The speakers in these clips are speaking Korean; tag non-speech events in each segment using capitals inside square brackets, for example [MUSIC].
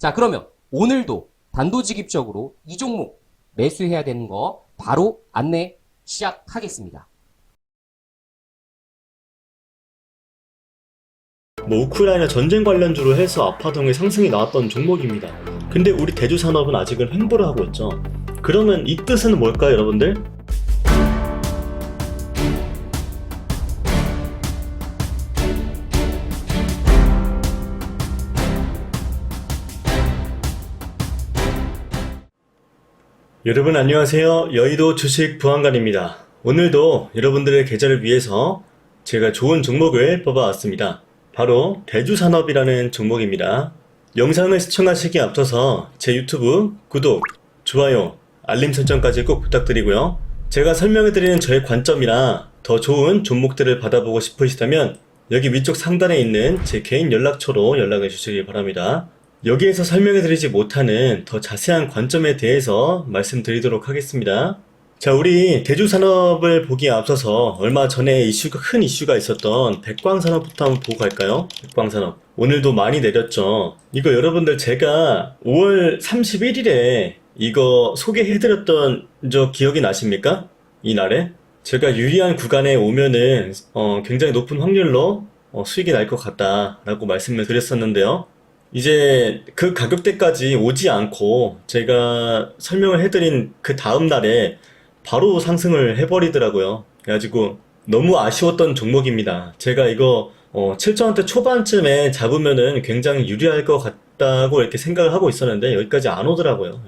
자 그러면 오늘도 단도직입적으로 이 종목 매수해야 되는 거 바로 안내 시작하겠습니다. 뭐 우크라이나 전쟁 관련주로 해서 아파동의 상승이 나왔던 종목입니다. 근데 우리 대주산업은 아직은 횡보를 하고 있죠. 그러면 이 뜻은 뭘까요, 여러분들? 여러분 안녕하세요. 여의도 주식 부안관입니다. 오늘도 여러분들의 계좌를 위해서 제가 좋은 종목을 뽑아왔습니다. 바로 대주산업이라는 종목입니다. 영상을 시청하시기에 앞서서 제 유튜브 구독, 좋아요, 알림 설정까지 꼭 부탁드리고요. 제가 설명해드리는 저의 관점이나 더 좋은 종목들을 받아보고 싶으시다면 여기 위쪽 상단에 있는 제 개인 연락처로 연락해 주시기 바랍니다. 여기에서 설명해드리지 못하는 더 자세한 관점에 대해서 말씀드리도록 하겠습니다. 자, 우리 대주산업을 보기에 앞서서 얼마 전에 이슈가, 큰 이슈가 있었던 백광산업부터 한번 보고 갈까요? 백광산업. 오늘도 많이 내렸죠. 이거 여러분들 제가 5월 31일에 이거 소개해드렸던 저 기억이 나십니까? 이날에? 제가 유리한 구간에 오면은, 어, 굉장히 높은 확률로 어, 수익이 날 것 같다라고 말씀을 드렸었는데요. 이제 그 가격대까지 오지 않고 제가 설명을 해드린 그 다음 날에 바로 상승을 해버리더라고요. 그래가지고 너무 아쉬웠던 종목입니다. 제가 이거 어, 7천원대 초반쯤에 잡으면은 굉장히 유리할 것 같다고 이렇게 생각을 하고 있었는데 여기까지 안 오더라고요.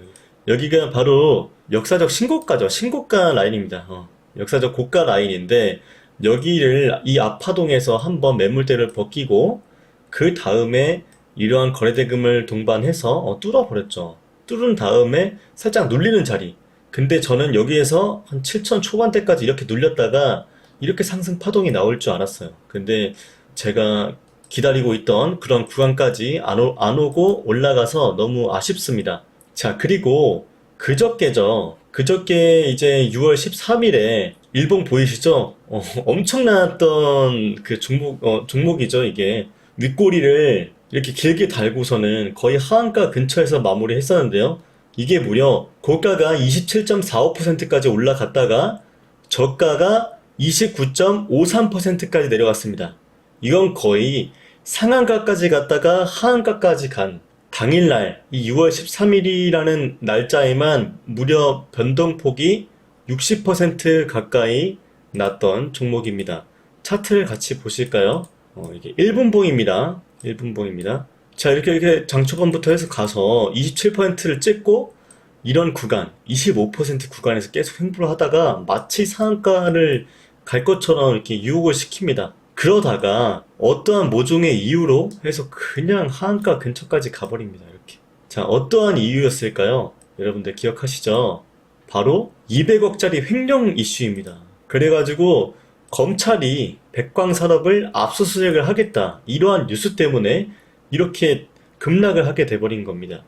여기가 바로 역사적 신고가죠. 신고가 라인입니다. 어, 역사적 고가 라인인데 여기를 이 아파동에서 한번 매물대를 벗기고 그 다음에 이러한 거래대금을 동반해서 어, 뚫어버렸죠. 뚫은 다음에 살짝 눌리는 자리. 근데 저는 여기에서 한 7천 초반대까지 이렇게 눌렸다가 이렇게 상승 파동이 나올 줄 알았어요. 근데 제가 기다리고 있던 그런 구간까지 안, 오, 안 오고 올라가서 너무 아쉽습니다. 자, 그리고 그저께죠. 그저께 이제 6월 13일에 일봉 보이시죠? 어, 엄청났던 그 종목, 어, 종목이죠, 이게. 윗꼬리를 이렇게 길게 달고서는 거의 하한가 근처에서 마무리 했었는데요. 이게 무려 고가가 27.45%까지 올라갔다가 저가가 29.53%까지 내려갔습니다. 이건 거의 상한가까지 갔다가 하한가까지 간 당일날 이 6월 13일이라는 날짜에만 무려 변동폭이 60% 가까이 났던 종목입니다. 차트를 같이 보실까요? 어, 이게 1분봉입니다. 1분봉입니다. 자, 이렇게 이렇게 장초반부터 해서 가서 27%를 찍고 이런 구간, 25% 구간에서 계속 횡보를 하다가 마치 상한가를 갈 것처럼 이렇게 유혹을 시킵니다. 그러다가 어떠한 모종의 이유로 해서 그냥 하한가 근처까지 가버립니다. 이렇게. 자, 어떠한 이유였을까요? 여러분들 기억하시죠? 바로 200억짜리 횡령 이슈입니다. 그래가지고 검찰이 백광산업을 압수수색을 하겠다. 이러한 뉴스 때문에 이렇게 급락을 하게 돼버린 겁니다.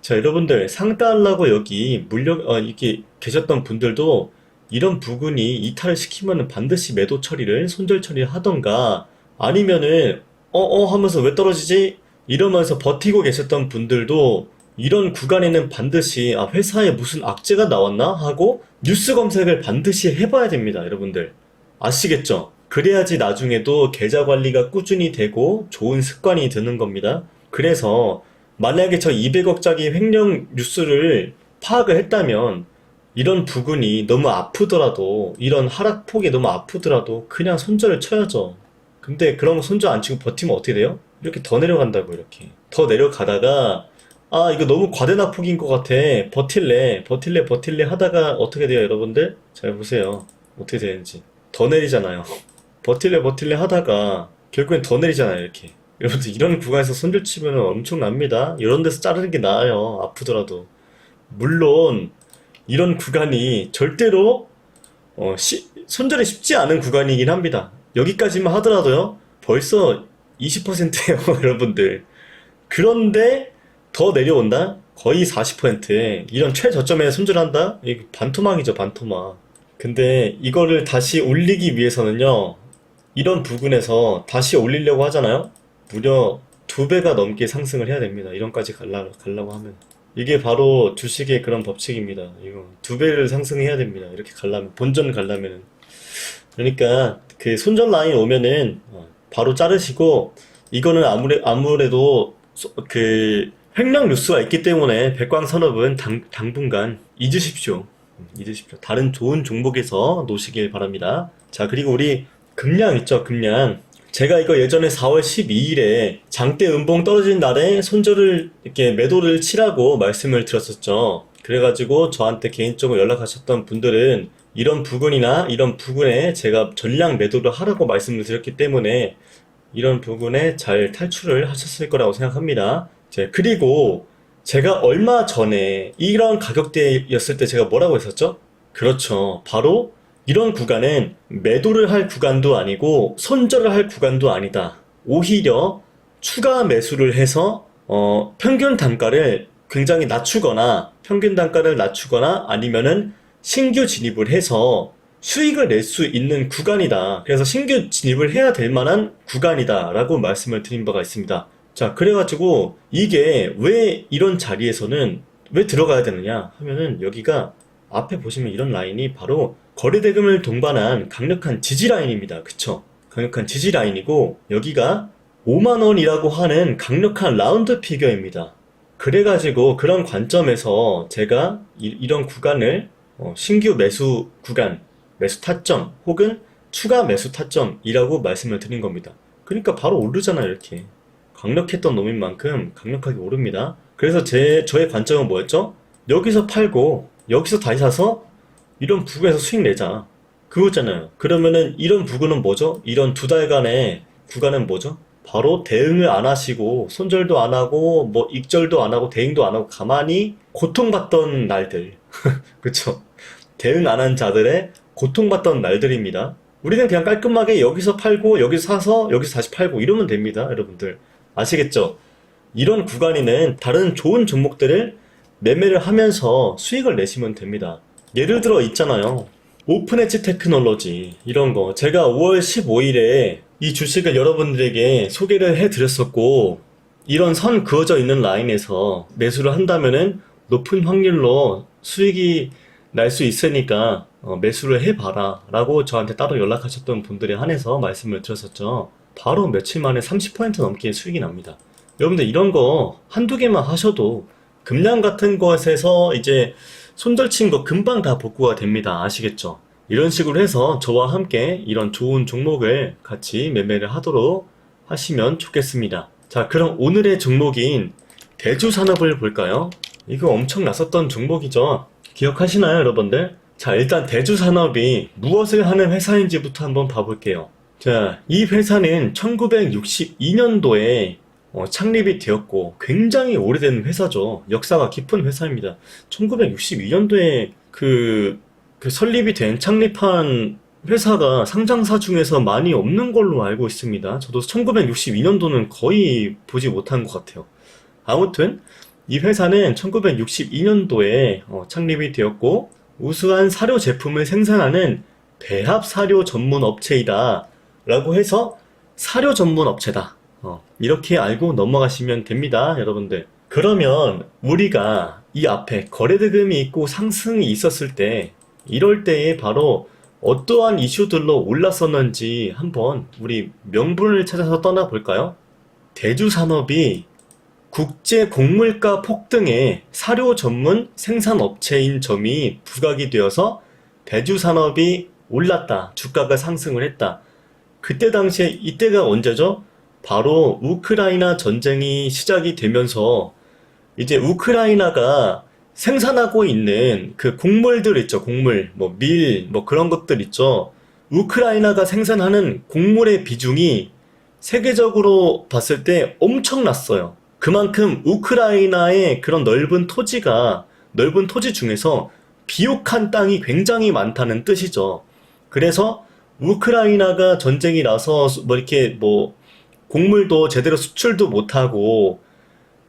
자, 여러분들 상따하려고 여기 물려 어, 이렇게 계셨던 분들도 이런 부근이 이탈을 시키면 반드시 매도 처리를 손절 처리를 하던가 아니면은 어어 하면서 왜 떨어지지? 이러면서 버티고 계셨던 분들도 이런 구간에는 반드시 아 회사에 무슨 악재가 나왔나 하고 뉴스 검색을 반드시 해봐야 됩니다, 여러분들. 아시겠죠? 그래야지 나중에도 계좌 관리가 꾸준히 되고 좋은 습관이 드는 겁니다. 그래서 만약에 저 200억짜리 횡령 뉴스를 파악을 했다면 이런 부근이 너무 아프더라도 이런 하락폭이 너무 아프더라도 그냥 손절을 쳐야죠. 근데 그런 거 손절 안 치고 버티면 어떻게 돼요? 이렇게 더 내려간다고 이렇게 더 내려가다가 아 이거 너무 과대 낙폭인 것 같아 버틸래 버틸래 버틸래 하다가 어떻게 돼요 여러분들? 잘 보세요 어떻게 되는지 더 내리잖아요 버틸래 버틸래 하다가 결국엔 더 내리잖아요 이렇게 여러분들 이런 구간에서 손절 치면 엄청납니다 이런 데서 자르는 게 나아요 아프더라도 물론 이런 구간이 절대로 어, 시- 손절이 쉽지 않은 구간이긴 합니다. 여기까지만 하더라도요, 벌써 20%예요, [LAUGHS] 여러분들. 그런데 더 내려온다? 거의 40%에 이런 최저점에 손절한다? 이거 반토막이죠, 반토막. 근데 이거를 다시 올리기 위해서는요, 이런 부근에서 다시 올리려고 하잖아요? 무려 두 배가 넘게 상승을 해야 됩니다. 이런까지 갈라, 가려고 하면. 이게 바로 주식의 그런 법칙입니다. 이거 두 배를 상승해야 됩니다. 이렇게 가려면 본전 가려면은 그러니까 그 손절 라인 오면은 어, 바로 자르시고 이거는 아무래 아무래도 소- 그 횡령 뉴스가 있기 때문에 백광산업은 당, 당분간 잊으십시오. 음, 잊으십시오. 다른 좋은 종목에서 놓으시길 바랍니다. 자, 그리고 우리 금량 있죠, 금량. 제가 이거 예전에 4월 12일에 장대 음봉 떨어진 날에 손절을 이렇게 매도를 치라고 말씀을 드렸었죠. 그래가지고 저한테 개인적으로 연락하셨던 분들은 이런 부근이나 이런 부근에 제가 전량 매도를 하라고 말씀을 드렸기 때문에 이런 부분에 잘 탈출을 하셨을 거라고 생각합니다. 제- 그리고 제가 얼마 전에 이런 가격대였을 때 제가 뭐라고 했었죠? 그렇죠. 바로 이런 구간은 매도를 할 구간도 아니고 손절을 할 구간도 아니다. 오히려 추가 매수를 해서 어, 평균 단가를 굉장히 낮추거나 평균 단가를 낮추거나 아니면은 신규 진입을 해서 수익을 낼 수 있는 구간이다. 그래서 신규 진입을 해야 될 만한 구간이다라고 말씀을 드린 바가 있습니다. 자, 그래가지고 이게 왜 이런 자리에서는 왜 들어가야 되느냐 하면은 여기가 앞에 보시면 이런 라인이 바로 거래 대금을 동반한 강력한 지지 라인입니다. 그쵸? 강력한 지지 라인이고 여기가 5만 원이라고 하는 강력한 라운드 피겨입니다. 그래가지고 그런 관점에서 제가 이, 런 구간을 어, 신규 매수 구간, 매수 타점 혹은 추가 매수 타점이라고 말씀을 드린 겁니다. 그러니까 바로 오르잖아요, 이렇게. 강력했던 놈인 만큼 강력하게 오릅니다. 그래서 제, 저의 관점은 뭐였죠? 여기서 팔고, 여기서 다시 사서, 이런 부근에서 수익 내자. 그거잖아요. 그러면은 이런 부근은 뭐죠? 이런 두 달간의 구간은 뭐죠? 바로 대응을 안 하시고, 손절도 안 하고, 뭐, 익절도 안 하고, 대응도 안 하고, 가만히 고통받던 날들. [LAUGHS] 그쵸? 대응 안 한 자들의 고통받던 날들입니다. 우리는 그냥 깔끔하게 여기서 팔고, 여기서 사서, 여기서 다시 팔고, 이러면 됩니다, 여러분들. 아시겠죠? 이런 구간에는 다른 좋은 종목들을 매매를 하면서 수익을 내시면 됩니다. 예를 들어 있잖아요. 오픈 엣지 테크놀로지 이런 거 제가 5월 15일에 이 주식을 여러분들에게 소개를 해드렸었고 이런 선 그어져 있는 라인에서 매수를 한다면은 높은 확률로 수익이 날 수 있으니까 어, 매수를 해봐라 라고 저한테 따로 연락하셨던 분들에 한해서 말씀을 드렸었죠. 바로 며칠 만에 30% 넘게 수익이 납니다. 여러분들 이런 거 한두 개만 하셔도 금량 같은 것에서 이제 손절 친 거 금방 다 복구가 됩니다. 아시겠죠? 이런 식으로 해서 저와 함께 이런 좋은 종목을 같이 매매를 하도록 하시면 좋겠습니다. 자, 그럼 오늘의 종목인 대주산업을 볼까요? 이거 엄청 났었던 종목이죠. 기억하시나요, 여러분들? 자, 일단 대주산업이 무엇을 하는 회사인지부터 한번 봐볼게요. 자, 이 회사는 1962년도에 어, 창립이 되었고 굉장히 오래된 회사죠. 역사가 깊은 회사입니다. 1962년도에 그, 그 설립이 된 창립한 회사가 상장사 중에서 많이 없는 걸로 알고 있습니다. 저도 1962년도는 거의 보지 못한 것 같아요. 아무튼 이 회사는 1962년도에 어, 창립이 되었고 우수한 사료 제품을 생산하는 배합 사료 전문 업체이다. 라고 해서 사료 전문 업체다. 어, 이렇게 알고 넘어가시면 됩니다, 여러분들. 그러면 우리가 이 앞에 거래대금이 있고 상승이 있었을 때, 이럴 때에 바로 어떠한 이슈들로 올랐었는지 한번 우리 명분을 찾아서 떠나볼까요? 대주산업이 국제 곡물가 폭등에 사료 전문 생산 업체인 점이 부각이 되어서 대주산업이 올랐다. 주가가 상승을 했다. 그때 당시에 이때가 언제죠? 바로 우크라이나 전쟁이 시작이 되면서 이제 우크라이나가 생산하고 있는 그 곡물들 있죠. 곡물, 뭐 밀, 뭐 그런 것들 있죠. 우크라이나가 생산하는 곡물의 비중이 세계적으로 봤을 때 엄청났어요. 그만큼 우크라이나의 그런 넓은 토지가 넓은 토지 중에서 비옥한 땅이 굉장히 많다는 뜻이죠. 그래서 우크라이나가 전쟁이 나서 뭐 이렇게 뭐 곡물도 제대로 수출도 못하고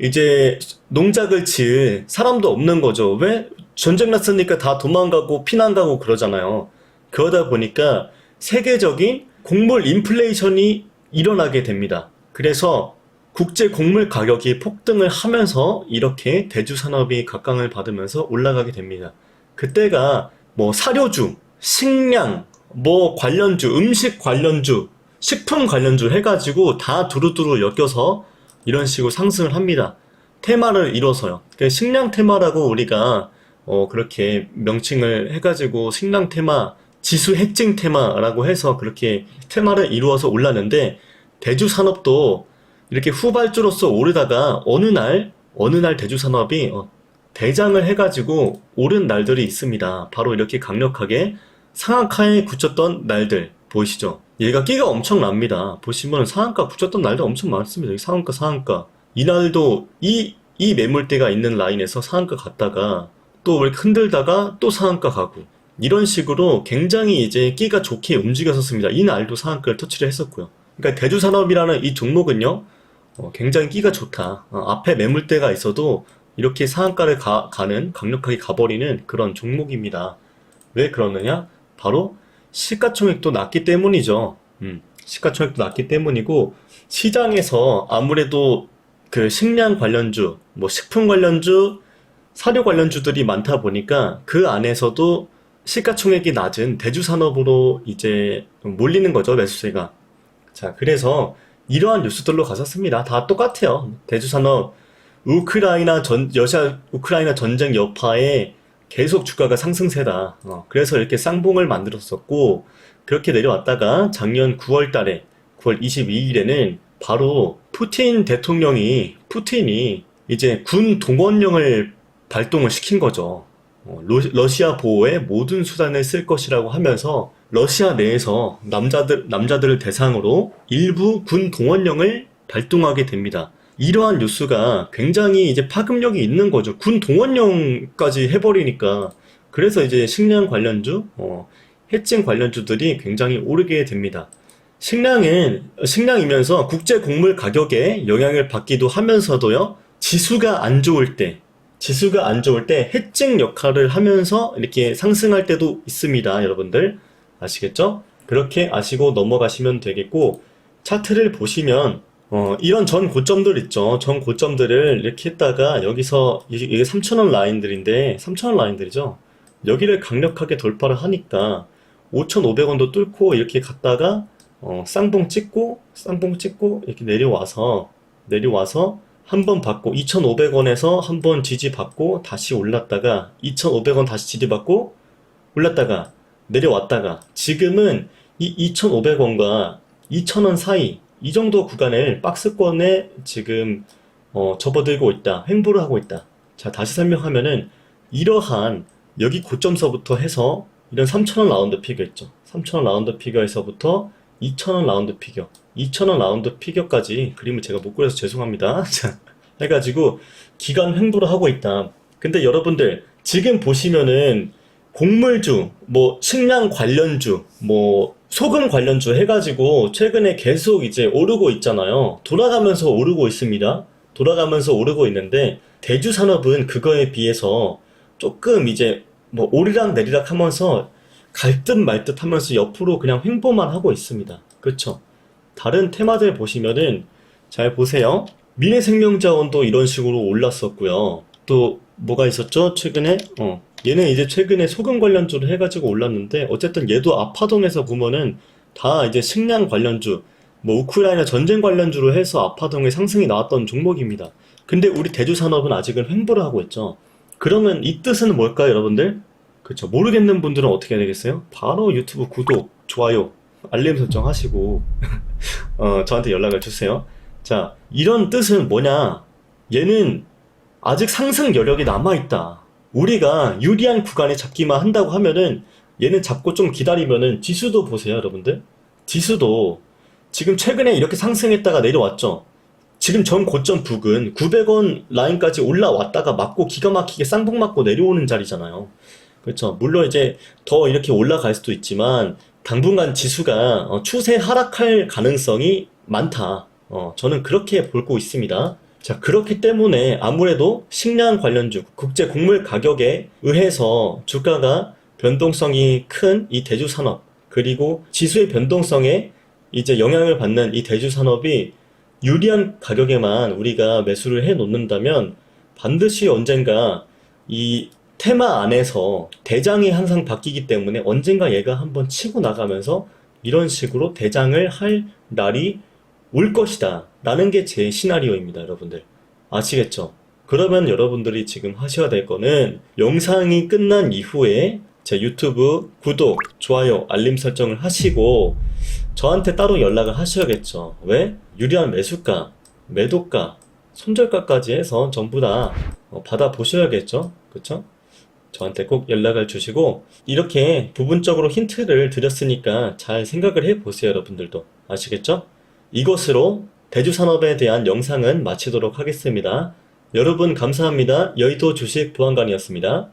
이제 농작을 지을 사람도 없는 거죠. 왜? 전쟁 났으니까 다 도망가고 피난 가고 그러잖아요. 그러다 보니까 세계적인 곡물 인플레이션이 일어나게 됩니다. 그래서 국제 곡물 가격이 폭등을 하면서 이렇게 대주 산업이 각광을 받으면서 올라가게 됩니다. 그때가 뭐 사료주, 식량, 뭐 관련주, 음식 관련주, 식품 관련주 해가지고 다 두루두루 엮여서 이런 식으로 상승을 합니다. 테마를 이뤄서요. 그 식량 테마라고 우리가 어 그렇게 명칭을 해가지고 식량 테마, 지수 핵심 테마라고 해서 그렇게 테마를 이루어서 올랐는데 대주 산업도 이렇게 후발주로서 오르다가 어느 날 어느 날 대주 산업이 어, 대장을 해가지고 오른 날들이 있습니다. 바로 이렇게 강력하게 상한가에 굳혔던 날들 보이시죠? 얘가 끼가 엄청납니다. 보시면 상한가 굳혔던 날도 엄청 많습니다. 상한가 상한가 이날도 이, 이 매물대가 있는 라인에서 상한가 갔다가 또 흔들다가 또 상한가 가고 이런 식으로 굉장히 이제 끼가 좋게 움직였었습니다. 이 날도 상한가를 터치를 했었고요. 그러니까 대주산업이라는 이 종목은요, 어, 굉장히 끼가 좋다. 어, 앞에 매물대가 있어도 이렇게 상한가를 가, 가는 강력하게 가버리는 그런 종목입니다. 왜 그러느냐? 바로 시가총액도 낮기 때문이죠. 음, 시가총액도 낮기 때문이고 시장에서 아무래도 그 식량 관련주, 뭐 식품 관련주, 사료 관련주들이 많다 보니까 그 안에서도 시가총액이 낮은 대주산업으로 이제 몰리는 거죠, 매수세가. 자, 그래서 이러한 뉴스들로 갔었습니다. 다 똑같아요. 대주산업, 우크라이나 전, 러시아, 우크라이나 전쟁 여파에 계속 주가가 상승세다. 어, 그래서 이렇게 쌍봉을 만들었었고, 그렇게 내려왔다가 작년 9월 달에, 9월 22일에는 바로 푸틴 대통령이, 푸틴이 이제 군 동원령을 발동을 시킨 거죠. 어, 로- 러시아 보호에 모든 수단을 쓸 것이라고 하면서 러시아 내에서 남자들, 남자들을 대상으로 일부 군 동원령을 발동하게 됩니다. 이러한 뉴스가 굉장히 이제 파급력이 있는 거죠. 군 동원령까지 해버리니까. 그래서 이제 식량 관련주, 어, 해증 관련주들이 굉장히 오르게 됩니다. 식량은, 식량이면서 국제 곡물 가격에 영향을 받기도 하면서도요, 지수가 안 좋을 때, 지수가 안 좋을 때 해증 역할을 하면서 이렇게 상승할 때도 있습니다, 여러분들. 아시겠죠? 그렇게 아시고 넘어가시면 되겠고, 차트를 보시면, 어, 이런 전 고점들 있죠. 전 고점들을 이렇게 했다가 여기서, 이게, 이게 3,000원 라인들인데, 3,000원 라인들이죠. 여기를 강력하게 돌파를 하니까, 5,500원도 뚫고 이렇게 갔다가, 어, 쌍봉 찍고, 쌍봉 찍고, 이렇게 내려와서, 내려와서, 한 번 받고 2,500원에서 한 번 지지 받고 다시 올랐다가 2,500원 다시 지지 받고 올랐다가 내려왔다가 지금은 이 2,500원과 2,000원 사이 이 정도 구간을 박스권에 지금 어, 접어들고 있다. 횡보를 하고 있다. 자, 다시 설명하면은 이러한 여기 고점서부터 해서 이런 3,000원 라운드 피겨 있죠. 3,000원 라운드 피겨에서부터 2,000원 라운드 피겨, 2,000원 라운드 피겨까지 그림을 제가 못 그려서 죄송합니다. [LAUGHS] 자, 해가지고 기간 횡보를 하고 있다. 근데 여러분들 지금 보시면은 곡물주, 뭐 식량 관련주, 뭐 소금 관련주 해가지고 최근에 계속 이제 오르고 있잖아요. 돌아가면서 오르고 있습니다. 돌아가면서 오르고 있는데 대주 산업은 그거에 비해서 조금 이제 뭐 오르락 내리락 하면서 갈 듯 말 듯 하면서 옆으로 그냥 횡보만 하고 있습니다. 그렇죠? 다른 테마들 보시면은 잘 보세요. 미래생명자원도 이런 식으로 올랐었고요. 또 뭐가 있었죠? 최근에 어 얘는 이제 최근에 소금 관련주로 해가지고 올랐는데 어쨌든 얘도 아파동에서 보면은 다 이제 식량 관련주 뭐 우크라이나 전쟁 관련주로 해서 아파동에 상승이 나왔던 종목입니다. 근데 우리 대주 산업은 아직은 횡보를 하고 있죠. 그러면 이 뜻은 뭘까요, 여러분들? 그렇죠. 모르겠는 분들은 어떻게 해야 되겠어요? 바로 유튜브 구독, 좋아요, 알림 설정 하시고 [LAUGHS] 어, 저한테 연락을 주세요. 자, 이런 뜻은 뭐냐? 얘는 아직 상승 여력이 남아 있다. 우리가 유리한 구간에 잡기만 한다고 하면은 얘는 잡고 좀 기다리면은 지수도 보세요, 여러분들. 지수도 지금 최근에 이렇게 상승했다가 내려왔죠. 지금 전 고점 북은 900원 라인까지 올라왔다가 맞고 기가 막히게 쌍봉 맞고 내려오는 자리잖아요. 그렇죠. 물론 이제 더 이렇게 올라갈 수도 있지만 당분간 지수가 어, 추세 하락할 가능성이 많다. 어, 저는 그렇게 보고 있습니다. 자, 그렇기 때문에 아무래도 식량 관련주, 국제 곡물 가격에 의해서 주가가 변동성이 큰 이 대주 산업, 그리고 지수의 변동성에 이제 영향을 받는 이 대주 산업이 유리한 가격에만 우리가 매수를 해 놓는다면 반드시 언젠가 이 테마 안에서 대장이 항상 바뀌기 때문에 언젠가 얘가 한번 치고 나가면서 이런 식으로 대장을 할 날이 올 것이다. 라는 게 제 시나리오입니다, 여러분들. 아시겠죠? 그러면 여러분들이 지금 하셔야 될 거는 영상이 끝난 이후에 제 유튜브 구독, 좋아요, 알림 설정을 하시고 저한테 따로 연락을 하셔야겠죠. 왜? 유리한 매수가, 매도가, 손절가까지 해서 전부 다 어, 받아 보셔야겠죠. 그쵸? 저한테 꼭 연락을 주시고 이렇게 부분적으로 힌트를 드렸으니까 잘 생각을 해보세요, 여러분들도. 아시겠죠? 이것으로 대주산업에 대한 영상은 마치도록 하겠습니다. 여러분 감사합니다. 여의도 주식 보안관이었습니다.